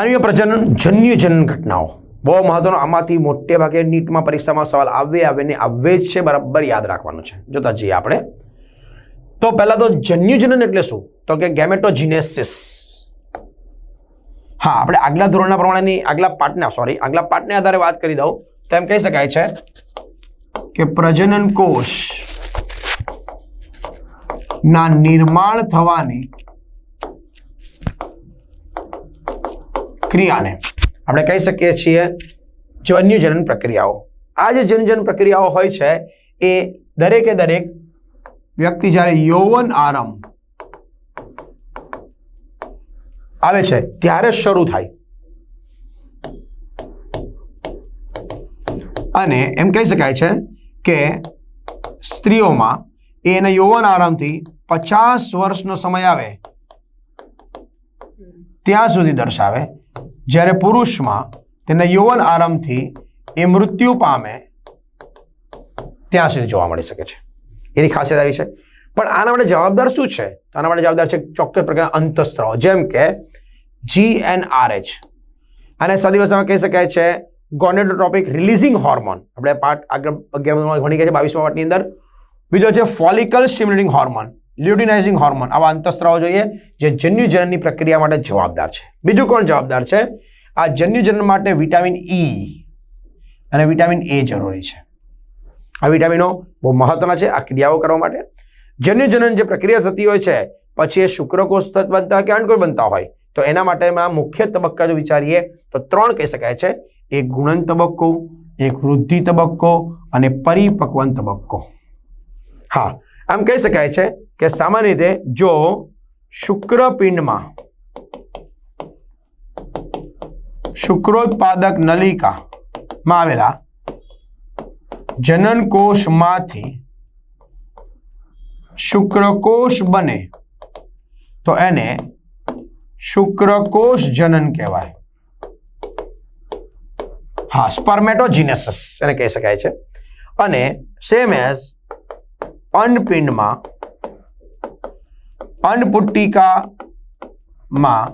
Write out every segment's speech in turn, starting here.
માનવીય પ્રજનન, જન્યુ જનન ઘટનાઓ. બહુ મહત્વનો, આમાંથી મોટે ભાગે નીટમાં પરીક્ષામાં સવાલ આવે આવે ને આવે જ છે, બરાબર યાદ રાખવાનું છે. જોતા જઈએ આપણે. તો પહેલા તો જન્યુજનન એટલે શું? તો કે ગેમેટોજીનેસિસ હા, આપણે આગલા ધોરણના પ્રમાણેની, આગલા પાઠના સોરી આગલા પાઠને આધારે વાત કરી દઉં. તો એમ કહી શકાય છે કે પ્રજનન કોષ ના નિર્માણ થવાની ક્રિયાને આપણે કહી શકીએ છીએ જન્યુજનન પ્રક્રિયાઓ. આ જે જનજન પ્રક્રિયાઓ હોય છે, એ દરેકે દરેક વ્યક્તિ જ્યારે યૌવન આરંભ આવે છે, ત્યારે શરૂ થાય. અને એમ કહી શકાય છે કે સ્ત્રીઓમાં એના યૌવન આરામથી પચાસ વર્ષનો સમય આવે, ત્યાં સુધી દર્શાવે. જ્યારે પુરુષમાં તેના યૌવન આરામથી એ મૃત્યુ પામે, ત્યાં સુધી જોવા મળી શકે છે. એની ખાસિયત આવી છે. પણ આના માટે જવાબદાર શું છે? આના માટે જવાબદાર છે ચોક્કસ પ્રકારના અંતસ્ત્રાવ જેમ કે જી એન આર એચ અને સાદી ભાષામાં કહી શકાય છે ગોનેડોટ્રોપિક રિલીઝિંગ હોર્મોન. આપણે પાર્ટ આગળ અગિયાર ભણી ગયા છે, બાવીસમાં પાઠની અંદર. બીજો છે follicle stimulating hormone. Luteinizing hormone. આવા અંતસ્ત્રાવો જોઈએ જે જન્યુજનનની પ્રક્રિયા માટે જવાબદાર છે. બીજું કોણ જવાબદાર છે? આ જન્યુજનન માટે વિટામિન ઈ અને વિટામિન એ જરૂરી છે. આ વિટામિનો બહુ મહત્વના છે આ ક્રિયાઓ કરવા માટે. જન્યુજનન જે પ્રક્રિયા થતી હોય છે, પછી એ શુક્રકોષ બનતા કે અંડકોષ બનતા હોય, તો એના માટેમાં મુખ્ય તબક્કા જો વિચારીએ, તો ત્રણ કહી શકાય છે. એક ગુણન તબક્કો, એક વૃદ્ધિ તબક્કો અને પરિપક્વન તબક્કો. હા, આમ કહી શકાય છે કે સામાન્ય રીતે જો શુક્રપિંડમાં શુક્રોત્પાદક નલિકામાં આવેલા જનન કોષમાંથી શુક્રકોષ બને, તો એને શુક્રકોષ જનન કહેવાય. હા સ્પર્મેટોજીનેસિસ એને કહી શકાય છે. અને સેમ એઝ અંડપિંડમાં અંડપુટ્ટિકામાં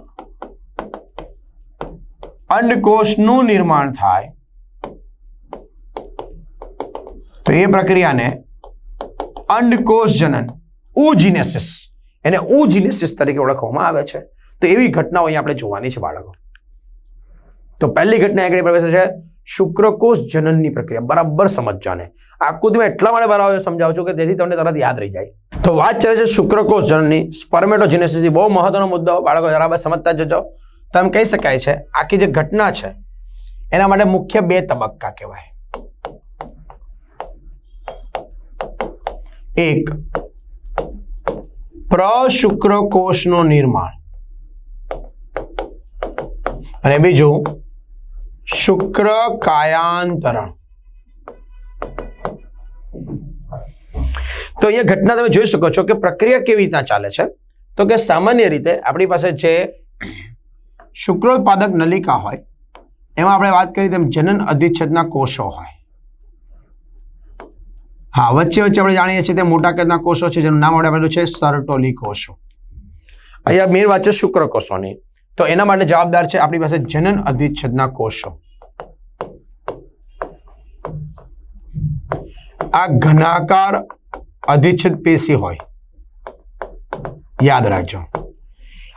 અંડકોષનું નિર્માણ થાય. તો એ પ્રક્રિયાને અંડકોષ જનન ઉજીનેસિસ, એને ઉજીનેસિસ તરીકે ઓળખવામાં આવે છે. તો એવી ઘટનાઓ અહીંયા આપણે જોવાની છે બાળકો. તો પહેલી ઘટના આગળ પ્રવેશ છે. શુક્રકોષ જનનની પ્રક્રિયા, બરાબર સમજવાને આખું તમે એટલા માટે બરાબર સમજાવું છું કે જેથી તમને તરત યાદ રહી જાય. તો વાત ચાલે છે શુક્રકોષ જનનની સ્પર્મેટોજેનેસિસ બહુ મહત્વનો મુદ્દો, બાળકો બરાબર સમજતા જજો. તો એમ કહી શકાય છે, આખી જે ઘટના છે, એના માટે મુખ્ય બે તબક્કા કહેવાય. એક પ્રશુક્રકોષનું નિર્માણ. અને બીજું, શુક્ર કાયાંતરણ. તો અહીંયા ઘટના તમે જોઈ શકો છો કે પ્રક્રિયા કેવી રીતના ચાલે છે. તો કે સામાન્ય રીતે આપણી પાસે જે શુક્રોત્પાદક નલિકા હોય, એમાં આપણે વાત કરી તેમ જનન અધિચ્છદના કોષો હોય. હા, વચ્ચે વચ્ચે આપણે જાણીએ છીએ તે મોટા કદના કોષો છે, જેનું નામ આપણે આપેલું છે સરટોલી કોષો. અહીંયા મેન વાત છે શુક્રકોષોની તો એના માટે જવાબદાર છે આપણી પાસે જનન અધિચ્છદના કોષો. આ ઘનાકાર અધિચ્છદ પેશી હોય. યાદ રાખજો.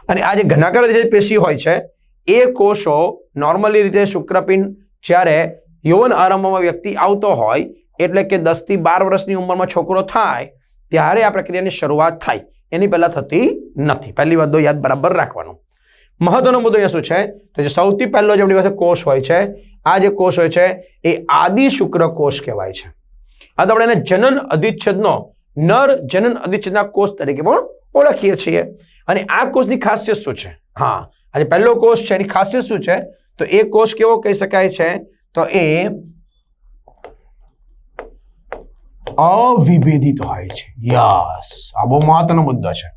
અને આ જે ઘનાકાર અધિચ્છદ પેશી હોય છે, એ કોષો નોર્મલી રીતે શુક્રપિંડ જ્યારે યૌવન આરંભમાં વ્યક્તિ આવતો હોય, એટલે કે દસથી બાર વર્ષની ઉંમરમાં છોકરો થાય, ત્યારે આ પ્રક્રિયાની શરૂઆત થાય. એની પહેલાં થતી નથી. પહેલી વાત યાદ બરાબર રાખવાનું. મહત્વનો મુદ્દો અહીંયા શું છે? તો જે સૌથી પહેલો જે આપણી પાસે કોષ હોય છે, આ જે કોષ હોય છે, એ આદિ શુક્ર કોષ કહેવાય છે. આ તો આપણે એને જનન અધિચ્છદનો નર જનન અધિચ્છેદના કોષ તરીકે પણ ઓળખીએ છીએ. અને આ કોષની ખાસિયત શું છે? હા જે પહેલો કોષ છે, એની ખાસિયત શું છે? તો એ કોષ કેવો કહી શકાય છે? તો એ અવિભેદિત હોય છે. યસ, આ બહુ મહત્વનો મુદ્દો છે.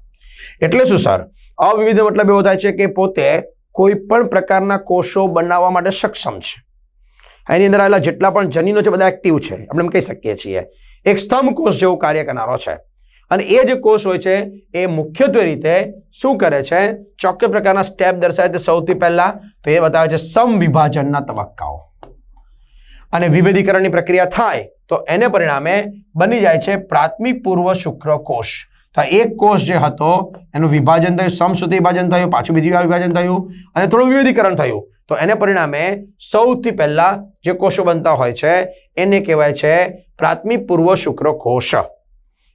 એટલે શું સર? અવિભેદ મતલબ એવો થાય છે કે પોતે કોઈ પણ પ્રકારના કોષો બનાવવા માટે સક્ષમ છે. એની અંદર આવેલા જેટલા પણ જનીનો છે, બધા એક્ટિવ છે. આપણે એમ કહી શકીએ છીએ. એક સ્તંભ કોષ જેવું કાર્ય કરનારો છે. અને એ જે કોષ હોય છે, એ મુખ્યત્વે રીતે શું કરે છે? ચોક્કસ પ્રકારના સ્ટેપ દર્શાવે છે. સૌથી પહેલા તો એ બતાવે છે સમવિભાજનના તબક્કાઓ. અને વિભેદીકરણની પ્રક્રિયા થાય તો એને પરિણામે બની જાય છે પ્રાથમિક પૂર્વ શુક્રકોષ તો એક કોષ જે હતો, એનું વિભાજન થયું, સમ વિભાજન થયું, પાછું બીજી વાર વિભાજન થયું અને થોડું વિવિધીકરણ થયું. તો એને પરિણામે સૌથી પહેલાં જે કોષો બનતા હોય છે, એને કહેવાય છે પ્રાથમિક પૂર્વ શુક્રકોષ.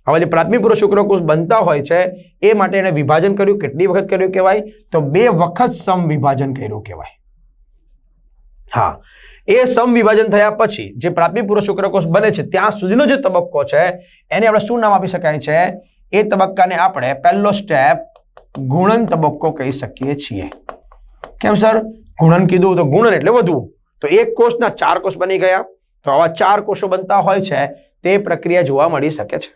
હવે જે પ્રાથમિક પૂર્વ શુક્રકોષ બનતા હોય છે, એ માટે એને વિભાજન કર્યું, કેટલી વખત કર્યું કહેવાય? તો બે વખત સમ વિભાજન કર્યું કહેવાય. હા, એ સમ વિભાજન થયા પછી જે પ્રાથમિક પૂર્વ શુક્રકોષ બને છે, ત્યાં સુધીનો જે તબક્કો છે, એને આપણે શું નામ આપી શકાય છે? એ તબક્કાને આપણે પહેલો સ્ટેપ ગુણન તબક્કો કહી શકીએ છીએ. કેમ સર? ગુણન કીધું તો ગુણન એટલે વધવું. તો એક કોષના ચાર કોષ બની ગયા. તો આવા ચાર કોષો બનતા હોય છે, તે પ્રક્રિયા જોવા મળી શકે છે.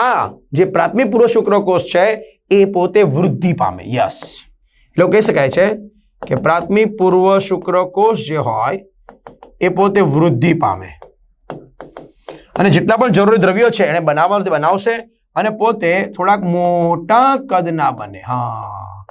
આ જે પ્રાથમિક પૂર્વ શુક્રકોષ છે, એ પોતે વૃદ્ધિ પામે. યસ. એટલે કહી શકાય છે કે પ્રાથમિક પૂર્વ શુક્રકોષ જે હોય, એ પોતે વૃદ્ધિ પામે. અને જેટલા પણ જરૂરી દ્રવ્યો છે, એને બનાવવાનું, તે બનાવશે અને પોતે થોડાક મોટા કદના બને. હા.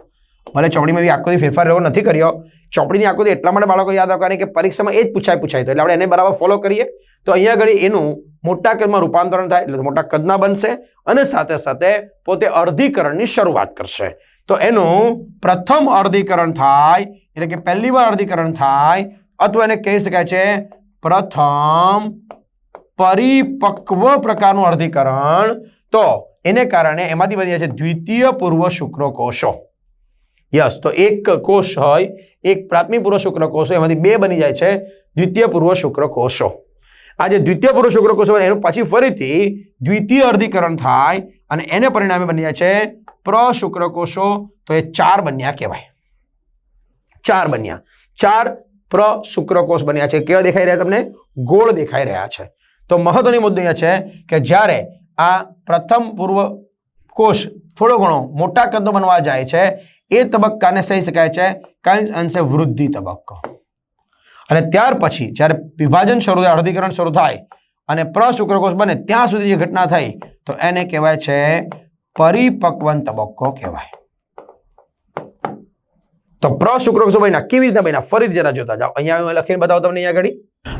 ભલે ચોપડીમાં બી આકૃતિ ફેરફાર એવો નથી કર્યો. ચોપડીની આકૃતિ એટલા માટે બાળકો યાદ રાખવાની કે પરીક્ષામાં એ જ પૂછાય પૂછાય તો. એટલે આપણે એને બરાબર ફોલો કરીએ. તો અહીંયા આગળ એનું મોટા કદમાં રૂપાંતરણ થાય, એટલે મોટા કદના બનશે અને સાથે સાથે પોતે અર્ધીકરણની શરૂઆત કરશે. તો એનું પ્રથમ અર્ધીકરણ થાય, એટલે કે પહેલી વાર અર્ધીકરણ થાય, અથવા એને કહી શકાય છે પ્રથમ પરિપક્વ પ્રકારનું અર્ધીકરણ. તો એને કારણે એમાંથી બની જાય છે દ્વિતીય પૂર્વ શુક્રકોષો. યસ, તો એક કોષ હોય, એક પ્રાથમિક પૂર્વ શુક્રકોષો એમાંથી બે બની જાય છે, દ્વિતીય પૂર્વ શુક્રકોષો આ જે દ્વિતીય પૂર્વ શુક્રકોષો હોય એનું પછી ફરીથી દ્વિતીય અર્ધીકરણ થાય અને એને પરિણામે બની જાય છે પ્રશુક્રકોષો તો એ ચાર બન્યા કહેવાય. ચાર બન્યા. ચાર પ્રશુક્રકોષ બન્યા છે. કેવા દેખાઈ રહ્યા તમને? ગોળ દેખાઈ રહ્યા છે. તો મહત્વની મુદ્દો અહીંયા છે કે જ્યારે આ પ્રથમ પૂર્વ કોષ થોડો ઘણો મોટા કદનો બનવા જાય છે. એ તબક્કાને સહી શકાય છે. કંઈ અંશે વૃદ્ધિ તબક્કો. અને ત્યાર પછી જ્યારે વિભાજન શરૂ થાય, અર્ધીકરણ શરૂ થાય અને પ્રશુક્રકોષ બને ત્યાં સુધી જે ઘટના થઈ, તો એને કહેવાય છે પરિપક્વન તબક્કો કહેવાય. તો પ્રશુક્રકોષો બન્યા, કેવી રીતે બન્યા? ફરીથી જરા જોતા જાઓ. અહીંયા હું લખીને બતાવો તમને અહીંયા ઘડી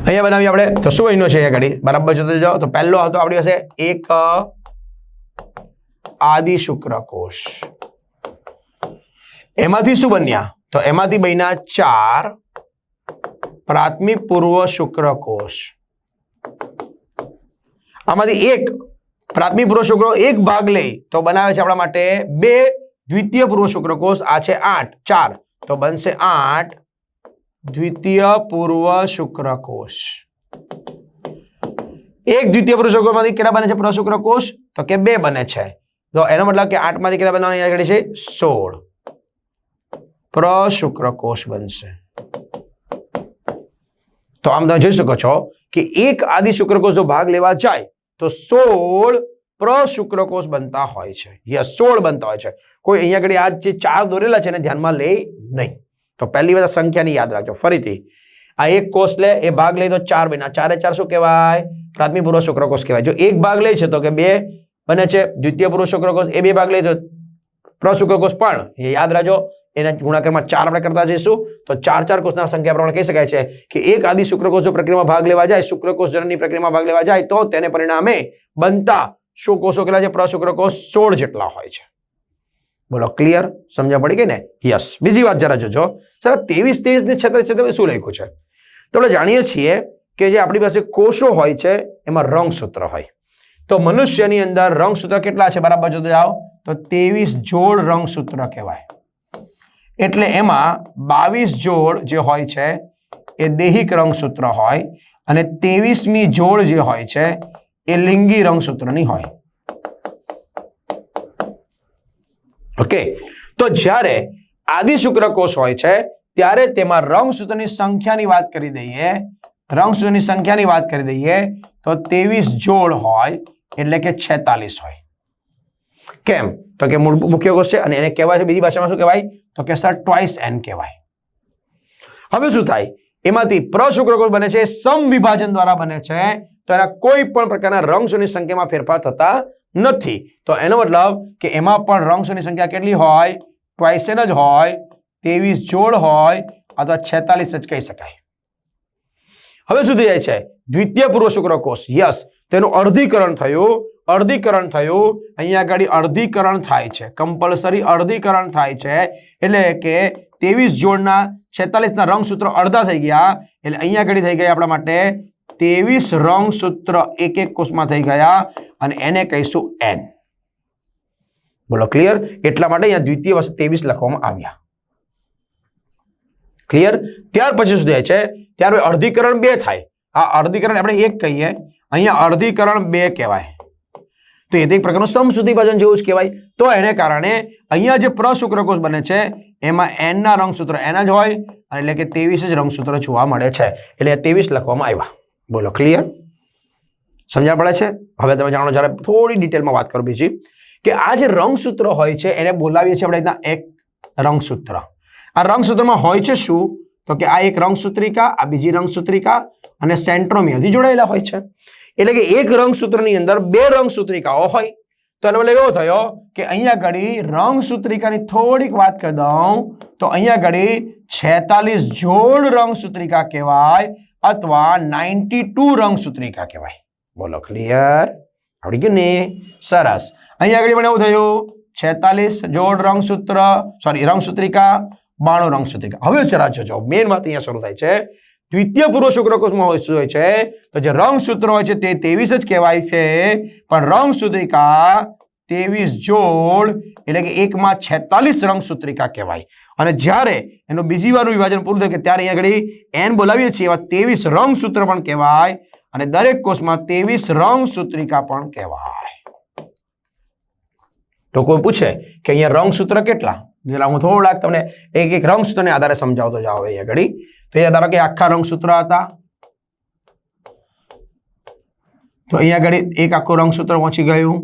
અહીંયા બનાવી આપણે. તો શું અહીંનો છે અહીંયા ઘડી બરાબર જોતા જાઓ. તો પહેલો હતો આપણી પાસે એક આદિ શુક્રકોષ એમાંથી શું બન્યા? તો એમાંથી બન્યા ચાર પ્રાથમિક પૂર્વ શુક્રકોષ આમાંથી એક પ્રાથમિક પૂર્વ શુક્ર એક ભાગ લે તો બનાવે છે આપણા માટે બે દ્વિતીય પૂર્વ શુક્રકોષ આ છે આઠ, ચાર. તો બનશે આઠ દ્વિતીય પૂર્વ શુક્રકોષ એક દ્વિતીય પૂર્વ શુક્રમાંથી કેટલા બને છે પૂર્વ શુક્રકોષ તો કે બે બને છે. તો એનો મતલબ કે આઠમાંથી કેટલા બનવાની આગળ છે સોળ. પ્રશુક્રકોષ બનશે. તો આમ તમે જોઈ શકો છો કે એક આદિ શુક્રકોષ જો ભાગ લેવા જાય તો સોળ પ્રશુક્રકોષ બનતા હોય છે. યસ, સોળ બનતા હોય છે. કોઈ અહીંયા આગળ આ જે ચાર દોરેલા છે એને ધ્યાનમાં લે નહીં. તો પહેલી વાર સંખ્યાની યાદ રાખજો. ફરીથી, આ એક કોષ લે, એ ભાગ લે તો ચાર બન્યા. ચારે ચાર શું કહેવાય? પ્રાથમિક પૂર્વ શુક્રકોષ કહેવાય. જો એક ભાગ લે છે તો કે બે બને છે દ્વિતીય પુરુષ શુક્રકોષ એ બે ભાગ લે તો પ્રશુક્રકોષ પણ, એ યાદ રાખજો, એના ગુણાકારમાં ચાર આપણે કરતા જઈશું. તો ચાર ચાર કોષના સંખ્યા પ્રમાણે કહી શકાય છે કે એક આદિ શુક્રકોષ જો પ્રક્રિયામાં ભાગ લેવા જાય, શુક્રકોષ જનનની પ્રક્રિયામાં ભાગ લેવા જાય, તો તેને પરિણામે બનતા શું કોષો કેટલા છે પ્રશુક્રકોષ સોળ જેટલા હોય છે. બોલો ક્લિયર સમજણ પડી ગઈ ને? યસ બીજી વાત જરા જોજો. સર, ત્રેવીસ ત્રેવીસ ને છત્રીસ છત્રીસ શું લખ્યું છે? તો આપણે જાણીએ છીએ કે જે આપણી પાસે કોષો હોય છે, એમાં રંગસૂત્ર હોય. તો મનુષ્યની અંદર રંગસૂત્ર કેટલા છે? બરાબર જોતો જાઓ. તો ત્રેવીસ જોડ રંગસૂત્ર કહેવાય. એટલે એમાં બાવીસ જોડ જે હોય છે, એ દૈહિક રંગસૂત્ર હોય અને ત્રેવીસમી જોડ જે હોય છે, એ લિંગી રંગસૂત્રની હોય. ઓકે? તો જ્યારે આદિ શુક્રકોષ હોય છે, ત્યારે તેમાં રંગસૂત્રની સંખ્યાની વાત કરી દઈએ રંગસૂત્રની સંખ્યાની વાત કરી દઈએ તો ત્રેવીસ જોડ હોય એટલે કે છેતાલીસ હોય. કેમ? તો કે મુખ્ય કોષ છે અને એને કહેવાય છે, બીજી ભાષામાં શું કહેવાય? તો કે સર ટ્વાઇસ એન કહેવાય. હવે શું થાય? એમાંથી પ્રશુક્રકોષ બને છે, સમવિભાજન દ્વારા બને છે, તો એના કોઈ પણ પ્રકારના રંગસોની સંખ્યામાં ફેરફાર થતા નથી. તો એનો મતલબ કે એમાં પણ રંગસોની સંખ્યા કેટલી હોય? ટ્વાઇસ એન જ હોય, ત્રેવીસ જોડ હોય, અથવા છેતાલીસ જ કહી શકાય. હવે સુધી જાય છે? દ્વિતીય પૂર્વ શુક્રકોષ યસ. તેનું અર્ધીકરણ થયું. અર્ધીકરણ થયું. અહીંયા આગળ અર્ધીકરણ થાય છે. કમ્પલસરી અર્ધીકરણ થાય છે. એટલે કે ત્રેવીસ જોડના છેતાલીસના રંગસૂત્રો અડધા થઈ ગયા. એટલે અહીંયા આગળ થઈ ગયા આપણા માટે ત્રેવીસ રંગસૂત્ર એક એક કોષમાં થઈ ગયા. અને એને કહીશું એન બોલો ક્લિયર એટલા માટે અહીંયા દ્વિતીય વર્ષ ત્રેવીસ લખવામાં આવ્યા. ક્લિયર ત્યાર પછી શું થાય છે? ત્યાર અર્ધીકરણ બે થાય. આ અર્ધીકરણ આપણે એક કહીએ. અહીંયા અર્ધીકરણ બે કહેવાય. તો એ તો એક પ્રકારનું સમસુધી ભજન જેવું જ કહેવાય. તો એને કારણે અહીંયા જે પ્રશુક્રકોષ બને છે, એમાં એનના રંગસૂત્ર એના જ હોય એટલે કે ત્રેવીસ જ રંગસૂત્ર જોવા મળે છે. એટલે ત્રેવીસ લખવામાં આવ્યા. બોલો ક્લિયર સમજ્યા પડે છે? હવે તમે જાણો જ્યારે થોડી ડિટેલમાં વાત કરો બીજી. કે આ જે રંગસૂત્ર હોય છે, એને બોલાવીએ છીએ આપણે રીતના એક રંગસૂત્ર. આ રંગસૂત્રમાં હોય છે શું? તો કે આ એક રંગસૂત્રિકા, આ બીજી રંગસૂત્રિકા અને સેન્ટ્રોમિયરથી જોડાયેલા હોય છે. એટલે કે એક રંગસૂત્રની અંદર બે રંગસૂત્રિકાઓ હોય. તો એનો મતલબ એવો થયો કે અહીંયા ઘડી રંગસૂત્રિકાની થોડીક વાત કરી દઉં. તો અહીંયા ઘડી છેતાલીસ જોડ રંગસૂત્રિકા કહેવાય અથવા નાઇન્ટી ટુ રંગસૂત્રિકા કહેવાય. બોલો ક્લિયર આવડી ગયું ને? સરસ. અહીંયા આગળ પણ એવું થયું, છેતાલીસ જોડ રંગસૂત્ર સોરી રંગસૂત્રિકા બાણું રંગસૂત્રિકા હવે જરા જોજો મેન વાત અહીંયા શરૂ થાય છે. દ્વિતીય પૂર્વ શુક્રકોષમાં હોય શું હોય છે. તો જે રંગ સૂત્ર હોય છે તે ત્રેવીસ જ કહેવાય છે. પણ રંગ સૂત્રિકા ત્રેવીસ જોડ એટલે કે એકમાં છેતાલીસ રંગસૂત્રિકા કહેવાય. અને જ્યારે એનું બીજી વારનું વિભાજન પૂરું થાય કે ત્યારે અહીંયા આગળ એન બોલાવીએ છીએ, એવા ત્રેવીસ રંગસૂત્ર પણ કહેવાય. અને દરેક કોષમાં ત્રેવીસ રંગસૂત્રિકા પણ કહેવાય. તો કોઈ પૂછે કે અહીંયા રંગ સૂત્ર કેટલા? જેલા હું થોડાક તમને એક એક રંગસૂત્રને આધારે સમજાવતો જાવ અહીંયા ઘડી. તો અહીંયા ધારો કે આખા રંગસૂત્ર હતા. તો અહીંયા ઘડી એક આખું રંગસૂત્ર પહોંચી ગયું.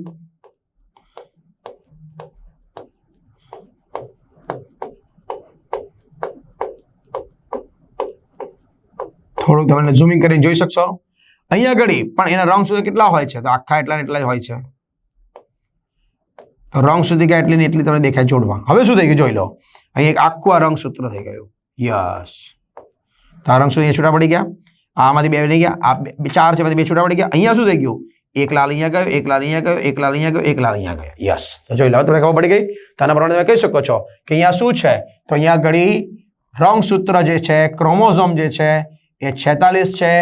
થોડુંક તમે ઝૂમિંગ કરીને જોઈ શકશો. અહીંયા ઘડી પણ એના રંગસૂત્ર કેટલા હોય છે? તો આખા એટલા એટલા જ હોય છે. તો રંગ સુધી ગયા એટલી ને એટલી તમને દેખાય જોડવા. હવે શું થઈ ગયું જોઈ લો. અહીં એક આખું આ રંગસૂત્ર થઈ ગયું. યસ. તો આ અહીંયા છૂટા પડી ગયા? આમાંથી બે બની ગયા. આ ચાર છે બે છૂટા પડી ગયા. અહીંયા શું થઈ ગયું? એક લાલ અહીંયા ગયો, એક લાલ અહીંયા ગયો, એક લાલ અહીંયા ગયો, એક લાલ અહીંયા ગયો. યસ. તો જોઈ લો તમને ખબર પડી ગઈ? તો આના પ્રમાણે તમે કહી શકો છો કે અહીંયા શું છે? તો અહીંયા ઘડી રંગસૂત્ર જે છે, ક્રોમોઝોમ જે છે, એ છેતાલીસ છે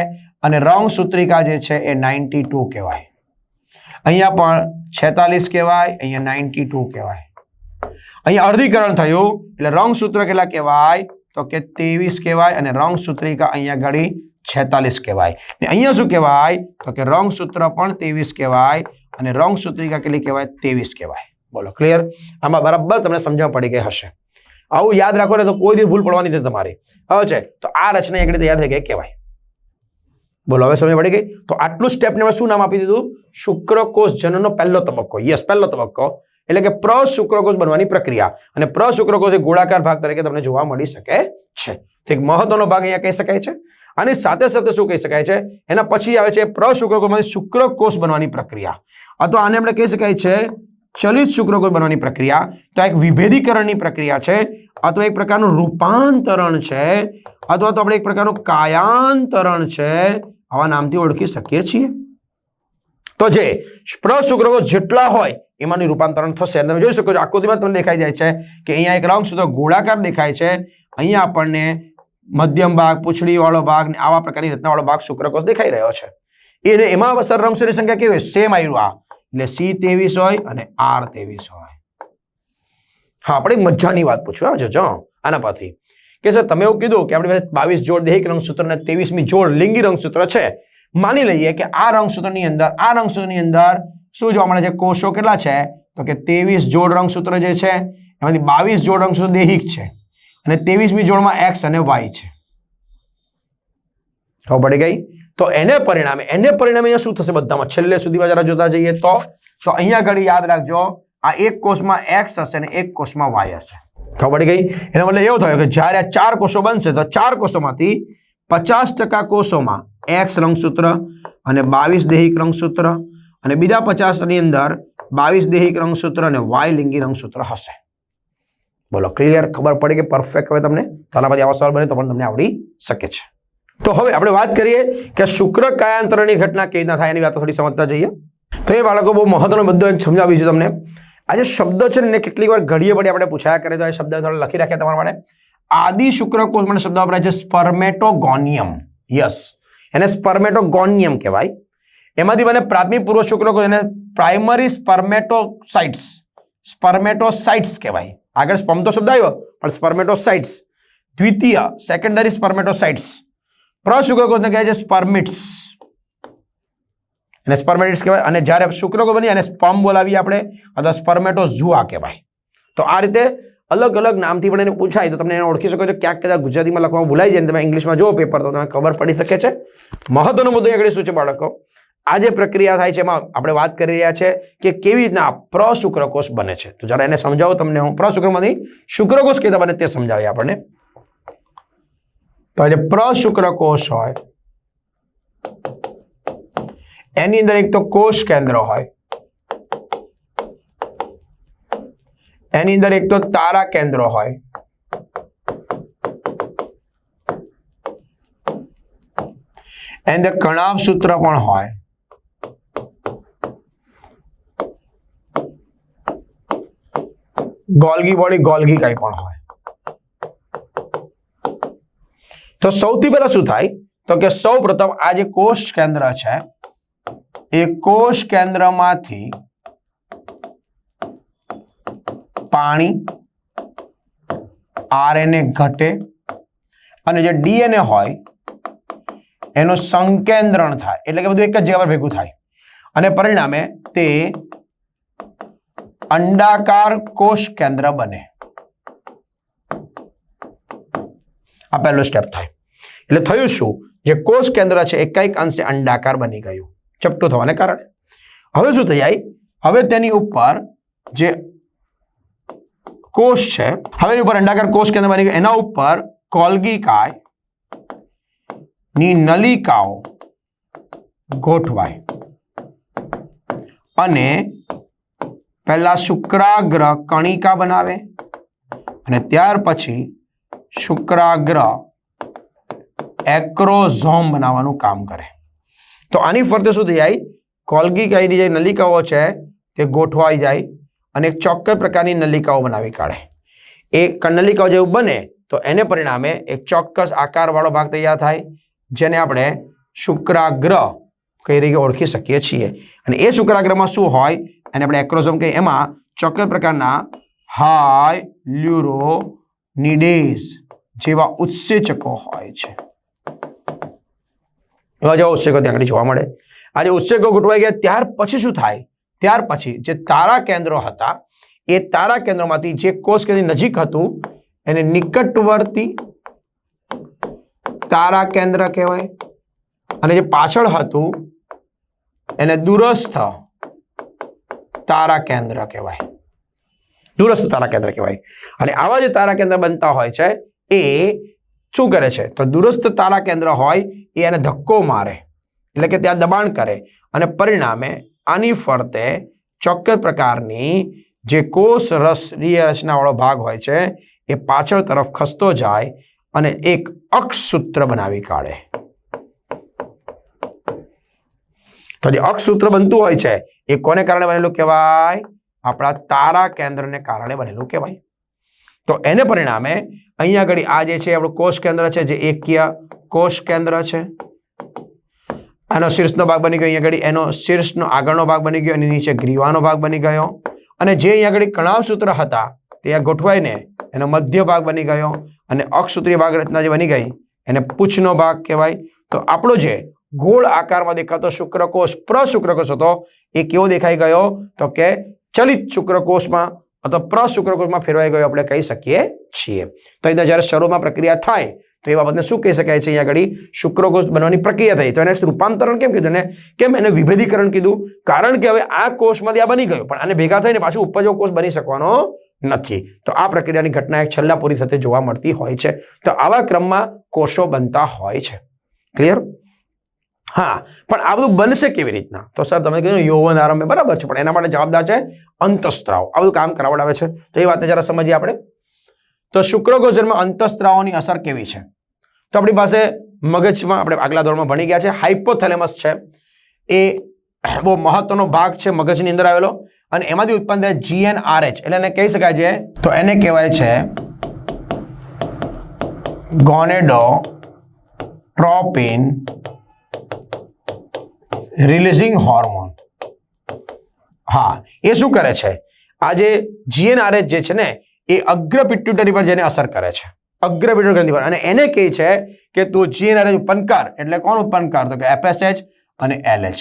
અને રંગસૂત્રિકા જે છે, એ નાઇન્ટી ટુ કહેવાય. અહીંયા પણ છેતાલીસ કહેવાય, અહીંયા નાઇન્ટી ટુ કહેવાય. અહીંયા અર્ધીકરણ થયું, એટલે રંગસૂત્ર કેટલા કહેવાય? તો કે ત્રેવીસ કહેવાય અને રંગસૂત્રિકા અહીંયા ઘડી છેતાલીસ કહેવાય. ને અહીંયા શું કહેવાય? તો કે રંગસૂત્ર પણ ત્રેવીસ કહેવાય અને રંગસૂત્રિકા કેટલી કહેવાય? ત્રેવીસ કહેવાય. બોલો ક્લિયર આમાં બરાબર તમને સમજણ પડી ગઈ હશે. આવું યાદ રાખો ને તો કોઈ દી ભૂલ પડવાની નથી તમારી. હવે છે, તો આ રચના એકડી તૈયાર થઈ ગઈ કહેવાય. બોલો, હવે સમજ પડી ગઈ? તો આટલું સ્ટેપને શું નામ આપી દીધું? શુક્રકોષ જનનનો પહેલો તબક્કો. યસ, પહેલો તબક્કો. એટલે કે પ્રશુક્રકોષ બનવાની પ્રક્રિયા. અને પ્રશુક્રકોષ એ ગોળાકાર ભાગ તરીકે તમને જોવા મળી શકે છે. તો એક મહત્વનો ભાગ અહીંયા કહી શકાય છે. અને સાથે સાથે શું કહી શકાય છે? એના પછી આવે છે પ્રશુક્રકોષમાંથી શુક્રકોષ બનવાની પ્રક્રિયા. અથવા આને આપણે કહી શકાય છે ચલિત શુક્રકોષ બનવાની પ્રક્રિયા. તો એક વિભેદીકરણની પ્રક્રિયા છે. અથવા એક પ્રકારનું રૂપાંતરણ છે. અથવા તો આપણે એક પ્રકારનું કાયાંતરણ છે. આવા નામથી ઓળખી શકીએ છીએ. તો જે પ્રશુક્રકોષ જેટલા હોય એમાંની રૂપાંતરણ થશે. તમે જોઈ શકો છો, આકૃતિમાં તમને દેખાઈ જાય છે કે અહીંયા એક રંગસૂત્ર ગોળાકાર દેખાય છે. અહીંયા આપણને મધ્યમ ભાગ, પૂછડીવાળો ભાગ ને આવા પ્રકારની રચનાવાળો ભાગ શુક્રકોષ દેખાઈ રહ્યો છે. એને એમાં સર રંગસૂત્રની સંખ્યા કેવી સેમ આવ્યું આ. એટલે સી ત્રેવીસ હોય અને આર ત્રેવીસ હોય. હા, આપણે મજાની વાત પૂછ્યું. હા જો આના પરથી. કે સર, તમે એવું કીધું કે આપણી પાસે બાવીસ જોડ દૈહિક રંગસૂત્ર અને ત્રેવીસમી જોડ લિંગી રંગસૂત્ર છે. માની લઈએ કે આ રંગસૂત્રની અંદર, આ રંગસૂત્રની અંદર શું જોવા મળે છે? કોષો કેટલા છે? તો કે ત્રેવીસ જોડ રંગસૂત્ર જે છે, એમાંથી બાવીસ જોડ રંગસૂત્ર દૈહિક છે અને ત્રેવીસમી જોડમાં એક્સ અને વાય છે. ખબર પડી ગઈ? તો એને પરિણામે એને પરિણામે અહીંયા શું થશે બધામાં? છેલ્લે સુધીમાં જરા જોતા જઈએ તો તો અહીંયા ઘડી યાદ રાખજો, આ એક કોષમાં એક્સ હશે અને એક કોષમાં વાય હશે. ખબર પડી ગઈ? એનો મતલબ એવો થયો કે જ્યારે આ ચાર કોષો બનશે, તો ચાર કોષોમાંથી પચાસ ટકા કોષોમાં એક્સ રંગસૂત્ર અને બાવીસ દૈહિક રંગસૂત્ર અને બીજા પચાસની અંદર બાવીસ દેહિક રંગસૂત્ર અને વાય લિંગી રંગસૂત્ર હશે. બોલો ક્લિયર ખબર પડી કે પરફેક્ટ હવે તમને પછી આવા સવાલ બને તો પણ તમને આવડી શકે છે. તો હવે આપણે વાત કરીએ કે શુક્ર કાયાંતરણની ઘટના કેવી રીતના થાય એની વાતો થોડી સમજતા જઈએ. તો એ બાળકો બહુ મહત્વનો મુદ્દો એક સમજાવી છે તમને. આ જે શબ્દ છે ને કેટલીક વાર ઘડીએ પડી આપણે પૂછાયા કરે તો એ શબ્દ લખી રાખ્યા તમારા માટે. આદિ શુક્રકોષ મને શબ્દ વપરાય છે સ્પર્મેટોગોનિયમ. યસ એને સ્પર્મેટોગોનિયમ કહેવાય. એમાંથી મને પ્રાથમિક પૂર્વ શુક્રકોષ એને પ્રાઇમરી સ્પર્મેટોસાઇટ્સ સ્પર્મેટોસાઇટ્સ કહેવાય. આગળ સ્પર્મ તો શબ્દ આવ્યો, પણ સ્પર્મેટોસાઇટ્સ દ્વિતીય સેકન્ડરી સ્પર્મેટોસાઇટ્સ પ્રશુક્રકોષને કહે છે સ્પર્મિટ્સ એને સ્પર્મેટિટ્સ કહેવાય. અને જ્યારે શુક્રકો બની અને સ્પમ બોલાવીએ આપણે, અથવા સ્પર્મેટોઝુઆ કહેવાય. તો આ રીતે અલગ અલગ નામથી પણ એને પૂછાય તો તમને એને ઓળખી શકો છો. ક્યાંક કદાચ ગુજરાતીમાં લખવામાં ભૂલાઈ જાય તમે ઇંગ્લિશમાં જુઓ પેપર તો તમને ખબર પડી શકે છે. મહત્વનો મુદ્દો આગળ શું છે બાળકો? આ જે પ્રક્રિયા થાય છે એમાં આપણે વાત કરી રહ્યા છે કે કેવી રીતના પ્રશુક્રકોષ બને છે. તો જરા એને સમજાવો તમને હું. પ્રશુક્રમાંથી શુક્રકોષ કેવી બને તે સમજાવીએ આપણને. તો જે પ્રશુક્રકોષ હોય. એની અંદર એક તો કોષ કેન્દ્ર હોય. એની અંદર એક તો તારા કેન્દ્ર હોય. એની અંદર કણાવ સૂત્ર પણ હોય. ગોલગી બોડી ગોલગી કાંઈ પણ હોય. તો સૌથી પહેલા શું થાય? તો કે સૌ પ્રથમ આ જે કોષ કેન્દ્ર છે, એ કોષ કેન્દ્રમાંથી પાણી, આરએનએ ઘટે અને જે ડીએનએ હોય, એનું સંકેન્દ્રણ થાય. એટલે કે બધું એક જ જગ્યા પર ભેગું થાય. અને પરિણામે તે અંડાકાર કોષ કેન્દ્ર બને. આ પહેલો સ્ટેપ થાય. એટલે થયું શું? જે કોષ કેન્દ્ર છે, એ કંઈક અંશે અંડાકાર બની ગયું. ચપટું થવાને કારણે. હવે શું થઈ જાય? હવે તેની ઉપર જે કોષ છે હવે એની ઉપર અંડાકાર કોષ કેન્દ્ર બની ગયું એના ઉપર કોલ્ગીકાયની નલિકાઓ ગોઠવાય અને પહેલા શુક્રાગ્ર કણિકા બનાવે અને ત્યાર પછી શુક્રાગ્ર એક્રોઝોમ બનાવવાનું કામ કરે તો આની ફરતે શું થઈ જાય કોલ્ગી કહીની જે નલિકાઓ છે તે ગોઠવાઈ જાય અને એક ચોક્કસ પ્રકારની નલિકાઓ બનાવી કાઢે. એ નલિકાઓ જેવું બને તો એને પરિણામે એક ચોક્કસ આકારવાળો ભાગ તૈયાર થાય, જેને આપણે શુક્રાગ્રહ કઈ રીતે ઓળખી શકીએ છીએ. અને એ શુક્રાગ્રહમાં શું હોય? એને આપણે એક્રોઝમ કહીએ. એમાં ચોક્કસ પ્રકારના હાઈ લ્યુરોનિડેઝ જેવા ઉત્સેચકો હોય છે. એવા જેવા ઉત્સેકો ત્યાં આગળ જોવા મળે. આજે ઉત્સેકો ગોઠવાઈ ગયા ત્યાર પછી શું થાય? ત્યાર પછી જે તારા કેન્દ્રો હતા, એ તારા કેન્દ્રોમાંથી જે કોષ કેન્દ્રની નજીક હતું, એને નિકટવર્તી તારા કેન્દ્ર કહેવાય. અને જે પાછળ હતું, એને દૂરસ્થ તારા કેન્દ્ર કહેવાય. દૂરસ્થ તારા કેન્દ્ર કહેવાય. અને આવા જે તારા કેન્દ્ર બનતા હોય છે, એ શું કરે છે? તો દૂરસ્થ તારા કેન્દ્ર હોય, એ એને ધક્કો મારે. એટલે કે ત્યાં દબાણ કરે. અને પરિણામે આની ફરતે ચોક્કસ પ્રકારની જે કોષ રસરીય રચનાવાળો ભાગ હોય છે, એ પાછળ તરફ ખસતો જાય અને એક અક્ષસૂત્ર બનાવી કાઢે. તો જે અક્ષસૂત્ર બનતું હોય છે, એ કોને કારણે બનેલું કહેવાય? આપણા તારા કેન્દ્રને કારણે બનેલું કહેવાય. તો એને પરિણામે અહીંયા આગળ આ જે છે, આપણું કોષ કેન્દ્ર છે, જે એકીય કોષ કેન્દ્ર છે આનો શીર્ષનો ભાગ બની ગયો અહીંયા આગળ. એનો શીર્ષનો આગળનો ભાગ બની ગયો એની નીચે ગ્રીવાનો ભાગ બની ગયો. અને જે અહીંયા આગળ કણાવ સૂત્ર હતા, તે ગોઠવાઈને એનો મધ્ય ભાગ બની ગયો અને અક્ષસૂત્રીય ભાગ રચના જે બની ગઈ, એને પૂંછનો ભાગ કહેવાય. તો આપણો જે ગોળ આકારમાં દેખાતો શુક્રકોષ, પ્રશુક્રકોષ હતો, એ કેવો દેખાઈ ગયો? તો કે ચલિત શુક્રકોષમાં અથવા પ્રશુક્રકોષમાં ફેરવાઈ ગયો આપણે કહી શકીએ છીએ. તો અહીંયા જ્યારે શરૂમાં પ્રક્રિયા થાય તો એ બાબતને શું કહી શકાય છે અહીંયા આગળ? શુક્રકોષ બનવાની પ્રક્રિયા થઈ. તો એને રૂપાંતરણ કેમ કીધું? એને કેમ એને વિભેદીકરણ કીધું? કારણ કે હવે આ કોષમાંથી આ બની ગયું, પણ આને ભેગા થઈને પાછું ઉપજો કોષ બની શકવાનો નથી. તો આ પ્રક્રિયાની ઘટના એક છેલ્લા પૂરી થતે જોવા મળતી હોય છે. તો આવા ક્રમમાં કોષો બનતા હોય છે. ક્લિયર હા, પણ આ બધું બનશે કેવી રીતના? તો સર, તમે કીધું યૌવન આરંભે બરાબર છે, પણ એના માટે જવાબદાર છે અંતસ્ત્રાવ. આ બધું કામ કરાવડાવે છે. તો એ વાતને જરા સમજીએ આપણે. તો શુક્રકોષમાં અંતસ્ત્રાવોની અસર કેવી છે? તો આપણી પાસે મગજમાં આપણે આગલા ધોરણમાં ભણી ગયા છે. હાઇપોથેલેમસ છે. એ બહુ મહત્વનો ભાગ છે મગજની અંદર આવેલો. અને એમાંથી ઉત્પન્ન થાય જીએનઆરએચ એટલે એને કહી શકાય છે, તો એને કહેવાય છે ગોનેડો ટ્રોપિન રિલીઝિંગ હોર્મોન હા, એ શું કરે છે? આ જે જીએનઆરએચ જે છે ને, એ અગ્ર પિટ્યુટરી પર જેને અસર કરે છે. અગ્ર પિટ્યુટરી ગ્રંથિ અને એને કહે છે કે તું જીએનઆરએચ ઉત્પન્ન કર એટલે કોણ પનકાર તો કે એફએસએચ અને એલએચ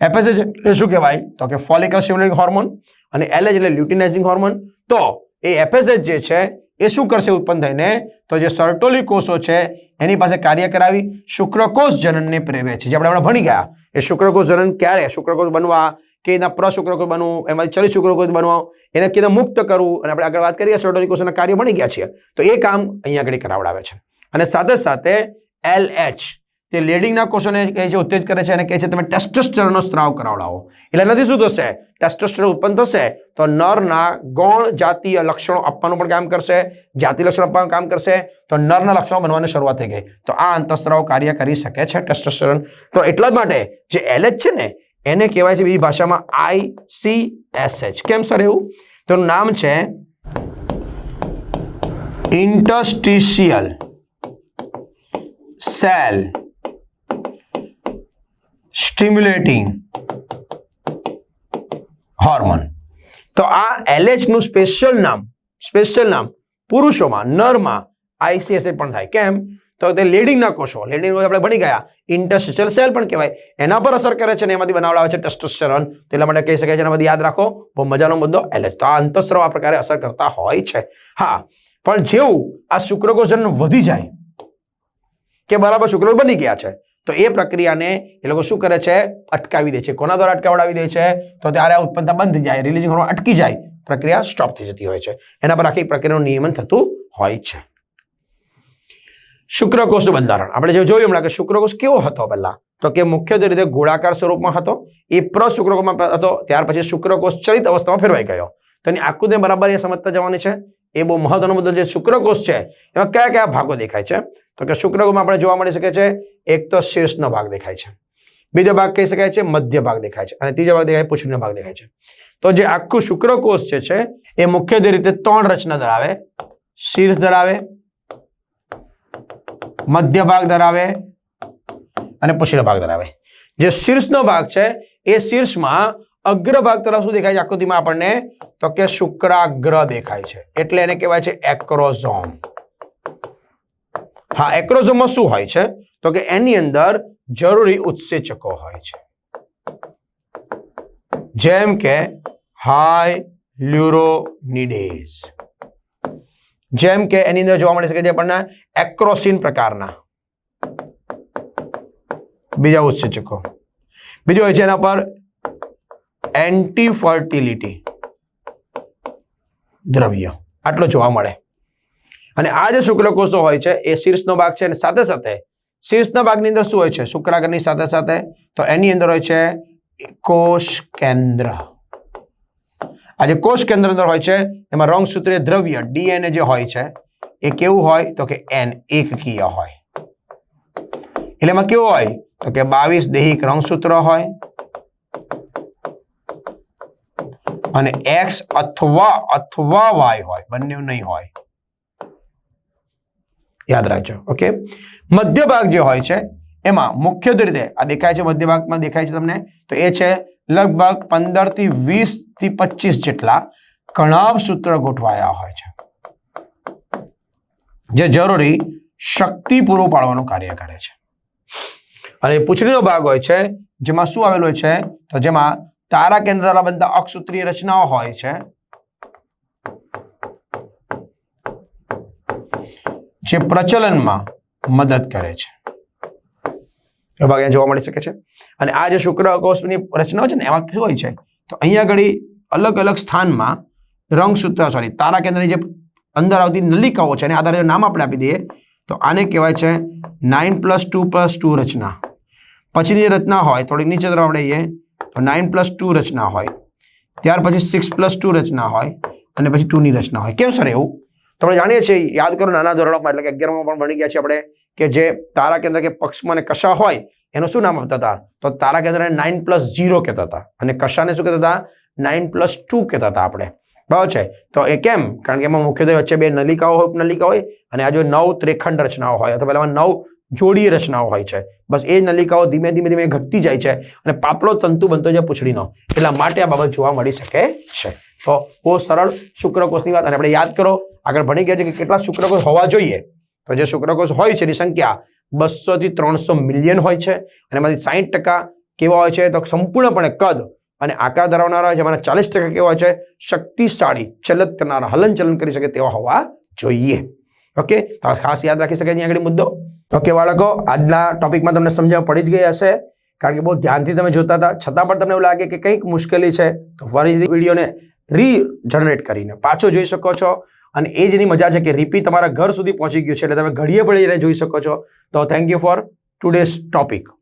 એફએસએચ એટલે શું કહેવાય? તો કે ફોલિકલ સ્ટિમ્યુલેટિંગ હોર્મોન અને એલએચ એટલે લ્યુટિનાઇઝિંગ હોર્મોન તો એ એફએસએચ જે છે, એ શું કરશે ઉત્પન્ન થઈને? તો જે સર્ટોલી કોષો છે, એની પાસે કાર્ય કરાવી, શુક્રકોષ જનનને પ્રેરે છે. જે આપણે હમણાં ભણી ગયા, એ શુક્રકોષ જનન ક્યારે? શુક્રકોષ બનવા કે એના પ્રશુક્રકોષ બનવું એમાંથી ચલિત શુક્રકોષ બનવા, એને કેને મુક્ત કરવું, અને આપણે આગળ વાત કરીએ સર્ટોલી કોષોના કાર્ય બની ગયા છીએ તો એ કામ અહીંયા આગળ કરાવડાવે છે. અને સાથે સાથે એલ એચ તે લેડિંગના કોષોને કહે છે ઉત્તેજ કરે છે અને કહે છે, તમે ટેસ્ટોસ્ટેરોનનો સ્ત્રાવ કરાવડાવો. એટલે એનાથી શું થશે? ટેસ્ટોસ્ટેરોન ઉત્પન્ન થશે, તો નરના ગૌણ જાતીય લક્ષણો આપવાનું પણ કામ કરશે જાતિ લક્ષણો આપવાનું કામ કરશે, તો નરના લક્ષણો બનવાની શરૂઆત થઈ ગઈ. તો આ અંતઃસ્ત્રાવ કાર્ય કરી શકે છે ટેસ્ટોસ્ટેરોન. તો એટલા જ માટે જે એલએચ છે ને એને કહેવાય છે બીજી ભાષામાં આઈ સી એસ એચ. કેમ સર એવું? તો નામ છે ઇન્ટસ્ટિશિયલ સેલ સ્ટિમ્યુલેટિંગ હોર્મોન. તો આ એલએચનું સ્પેશિયલ નામ સ્પેશિયલ નામ પુરુષોમાં, નરમાં આઈસીએસએ પણ થાય. કેમ? તો તે લેડિંગના કોષો લેડિંગ આપણે ભણી ગયા. ઇન્ટરસ્ટિશિયલ સેલ પણ કહેવાય. એના પર અસર કરે છે ને એમાંથી બનાવડાવે છે ટેસ્ટોસ્ટેરોન તો એટલા માટે કહી શકાય છે એમાંથી યાદ રાખો, બહુ મજાનો મુદ્દો. એટલે તો આ અંતસ્રાવ આ પ્રકારે અસર કરતા હોય છે. હા, પણ જેવું આ શુક્રકોષ વધી જાય કે બરાબર શુક્ર બની ગયા છે, તો એ પ્રક્રિયાને એ લોકો શું કરે છે? અટકાવી દે છે. કોના દ્વારા અટકાવડાવી દે છે? તો ત્યારે આ ઉત્પન્નતા બંધ જાય રિલીઝિંગ અટકી જાય. પ્રક્રિયા સ્ટોપ થઈ જતી હોય છે. એના પર આખી પ્રક્રિયાનું નિયમન થતું હોય છે. શુક્રકોષનું બંધારણ. આપણે જે જોયું હમણાં કે શુક્રકોષ કેવો હતો પહેલાં? તો કે મુખ્યત્વે રીતે ગોળાકાર સ્વરૂપમાં હતો, એ પ્રશુક્રકોષમાં હતો, ત્યાર પછી શુક્રકોષ ચલિત અવસ્થામાં ફેરવાઈ ગયો. તો એની આકૃતિ બરાબર એ સમજતા જવાની છે. એ બહુ મહત્વનો મુદ્દો જે શુક્રકોષ છે, એમાં કયા કયા ભાગો દેખાય છે? તો કે શુક્રકોષમાં આપણે જોવા મળી શકે છે, એક તો શીર્ષનો ભાગ દેખાય છે. બીજો ભાગ કહી શકાય છે, મધ્ય ભાગ દેખાય છે. અને ત્રીજો ભાગ દેખાય પૂંછડીનો ભાગ દેખાય છે. તો જે આખું શુક્રકોષ જે છે, એ મુખ્યત્વે રીતે ત્રણ રચના ધરાવે, શીર્ષ ધરાવે મધ્ય ભાગ ધરાવે અને પછીનો ભાગ ધરાવે. જે શીર્ષનો ભાગ છે, એ શીર્ષમાં અગ્રભાગ તરફ શું દેખાય છે? આકૃતિમાં આપણને તો કે શુક્રાગ્ર દેખાય છે. એટલે એને કહેવાય છે એક્રોઝોમ. હા, એક્રોઝોમમાં શું હોય છે? તો કે એની અંદર જરૂરી ઉત્સેચકો હોય છે. જેમ કે હાઈ લ્યુરોનિડેઝ. જેમ કે એની અંદર જોવા મળી શકે છે આપણને એક્રોસિન પ્રકારના. બીજા ઉત્સેચકો. બીજું હોય છે એના પર એન્ટી ફર્ટિલિટી દ્રવ્ય. આટલો જોવા મળે. અને આ જે શુક્રકોષો હોય છે, એ શીર્ષનો ભાગ છે અને સાથે સાથે શીર્ષના ભાગની અંદર શું હોય છે? શુક્રાગરની સાથે સાથે તો એની અંદર હોય છે કોષ કેન્દ્ર આ જે કોષ કેન્દ્ર અંદર હોય છે, એમાં રંગસૂત્રીય દ્રવ્ય, ડીએનએ જે હોય છે, એ કેવું હોય? તો કે એન એકકીય હોય. એટલે એમાં કેવું હોય? તો કે બાવીસ દેહિક રંગસૂત્ર હોય, અને એક્સ અથવા અથવા વાય હોય બંને નહીં હોય. યાદ રાખજો, ઓકે? મધ્ય ભાગ જે હોય છે, એમાં મુખ્ય રીતે આ દેખાય છે મધ્ય ભાગમાં દેખાય છે તમને, તો એ છે લગભગ પંદરથી વીસથી પચીસ જેટલા કણાવ સૂત્ર ગોઠવાયા હોય છે. જે જરૂરી શક્તિ પૂરું પાડવાનું કાર્ય કરે છે. અને પૂછડીનો ભાગ હોય છે, જેમાં શું આવેલું છે? તો જેમાં તારા કેન્દ્ર દ્વારા બનતા અક્ષસૂત્રીય રચનાઓ હોય છે. જે પ્રચલનમાં મદદ કરે છે. એ અહીંયા જોવા મળી શકે છે. અને આ જે શુક્ર શુક્રકોષની રચનાઓ છે ને, એમાં શું હોય છે? તો અહીંયા આગળ અલગ અલગ સ્થાનમાં રંગસૂત્ર સોરી તારા કેન્દ્રની જે અંદર આવતી નલિકાઓ છે, એને આધારે નામ આપણે આપી દઈએ, તો આને કહેવાય છે nine plus two plus two રચના. પછીની રચના હોય, થોડીક નીચે તરફ આપણે તો નાઇન પ્લસ ટુ રચના હોય, ત્યાર પછી સિક્સ પ્લસ ટુ રચના હોય, અને પછી ટુની રચના હોય. કેમ સર એવું? તો આપણે જાણીએ છીએ યાદ કરો, નાના ધોરણોમાં, એટલે કે અગિયારમાં પણ ભણી ગયા છીએ આપણે કે જે તારા કેન્દ્ર કે પક્ષમાં અને કશા હોય, એનું શું નામ આપતા હતા? તો તારા કેન્દ્રને નાઇન પ્લસ ઝીરો કહેતા હતા. અને કશાને શું કહેતા હતા? નાઇન પ્લસ ટુ કહેતા હતા આપણે. બરાબર છે? તો એ કેમ? કારણ કે એમાં મુખ્યત્વે વચ્ચે બે નલિકાઓ હોય, ઉપનલિકા હોય, અને આ જો નવ ત્રેખંડ રચનાઓ હોય, અથવા પહેલાં નવ જોડી રચનાઓ હોય છે. બસ એ નલિકાઓ ધીમે ધીમે ધીમે ઘટતી જાય છે અને પાતળો તંતુ બનતો જાય પૂછડીનો. એટલા માટે આ બાબત જોવા મળી શકે છે. તો બહુ સરળ શુક્રકોષની વાત, અને આપણે યાદ કરો, આગળ ભણી ગયા છે કે કેટલા શુક્રકોષ હોવા જોઈએ. તો જે શુક્રકોષ હોય છે, એની સંખ્યા બસોથી ત્રણસો મિલિયન હોય છે. અને એમાંથી સાહીઠ ટકા કેવા હોય છે, તો સંપૂર્ણપણે કદ અને આકાર ધરાવનારા હોય છે, એમાંના ચાલીસ ટકા કેવા હોય છે, શક્તિશાળી ચલત કરનારા હલનચલન કરી શકે તેવા હોવા જોઈએ. ઓકે? ખાસ યાદ રાખી શકાય અહીંયા આગળ મુદ્દો. ઓકે, બાળકો, આજના ટોપિકમાં તમને સમજણ પડી જ ગઈ હશે. કારણ કે બહુ ધ્યાનથી તમે જોતા હતા. છતાં પણ તમને એવું લાગે કે કંઈક મુશ્કેલી છે, તો ફરીથી વિડીયોને રીજનરેટ કરીને પાછો જોઈ શકો છો. અને એ જેની મજા છે કે રીપી તમારા ઘર સુધી પહોંચી ગયું છે, એટલે તમે ઘડીએ પડીને જોઈ શકો છો. તો thank you for today's topic